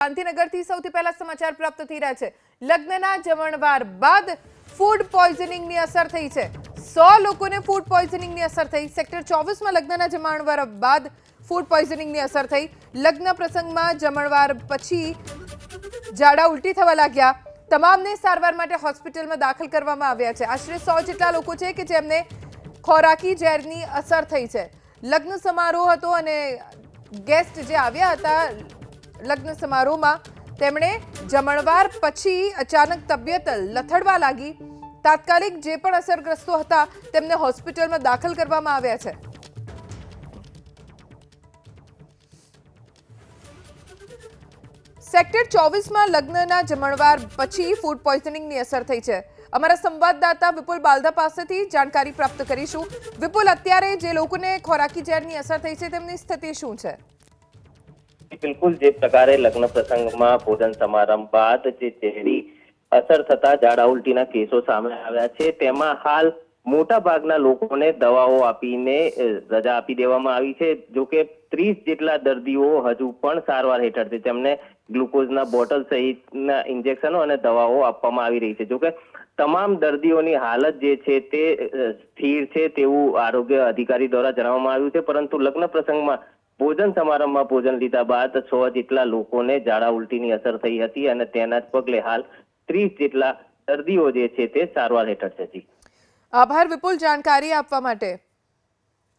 ગાંધીનગરથી સૌથી પહેલા સમાચાર પ્રાપ્ત થઈ રહ્યા છે. લગ્નના જમણવાર બાદ ફૂડ પોઈઝનિંગની અસર થઈ છે. સો લોકોને ફૂડ પોઈઝનિંગની અસર થઈ. સેક્ટર ચોવીસમાં લગ્નના જમણવાર બાદ ફૂડ પોઈઝનિંગની અસર થઈ. લગ્ન પ્રસંગમાં જમણવાર પછી ઝાડા ઉલટી થવા લાગ્યા. તમામને સારવાર માટે હોસ્પિટલમાં દાખલ કરવામાં આવ્યા છે. આશરે સો જેટલા લોકો છે કે જેમને ખોરાકી ઝેરની અસર થઈ છે. લગ્ન સમારોહ હતો અને ગેસ્ટ જે આવ્યા હતા લગ્ન સમારોહમાં તેમણે જમણવાર પછી અચાનક તબિયત લથડવા લાગી. તાત્કાલિક જે પણ અસરગ્રસ્તો હતા, તેમને હોસ્પિટલમાં દાખલ કરવામાં આવ્યા છે. સેક્ટર ચોવીસમાં લગ્નના જમણવાર પછી ફૂડ પોઈઝનિંગની અસર થઈ છે. અમારા સંવાદદાતા વિપુલ બાલદા પાસેથી જાણકારી પ્રાપ્ત કરીશું. વિપુલ, અત્યારે જે લોકોને ખોરાકી ઝેરની અસર થઈ છે, તેમની સ્થિતિ શું છે? બિલકુલ જે પ્રકારે લગ્ન પ્રસંગમાં ભોજન સમારંભ બાદ જે ચહેરી અસર થતા ઝાડા ઉલટીના કેસો સામે આવ્યા છે, તેમાં હાલ મોટા ભાગના લોકોને દવાઓ આપીને રજા આપી દેવામાં આવી છે. જો કે ત્રીસ જેટલા દર્દીઓ હજુ પણ સારવાર હેઠળ છે. તેમને ગ્લુકોઝના બોટલ સહિતના ઇન્જેક્શનો અને દવાઓ આપવામાં આવી રહી છે. જો કે તમામ દર્દીઓની હાલત જે છે તે સ્થિર છે તેવું આરોગ્ય અધિકારી દ્વારા જણાવવામાં આવ્યું છે. પરંતુ લગ્ન પ્રસંગમાં ભોજન સમારંભમાં ભોજન લીધા બાદ છ જેટલા લોકોને ઝાડા ઉલટીની અસર થઈ હતી અને તેના જ પગલે હાલ ત્રીસ જેટલા દર્દીઓ જે છે તે સારવાર હેઠળ છે આભાર વિપુલ જાણકારી આપવા માટે.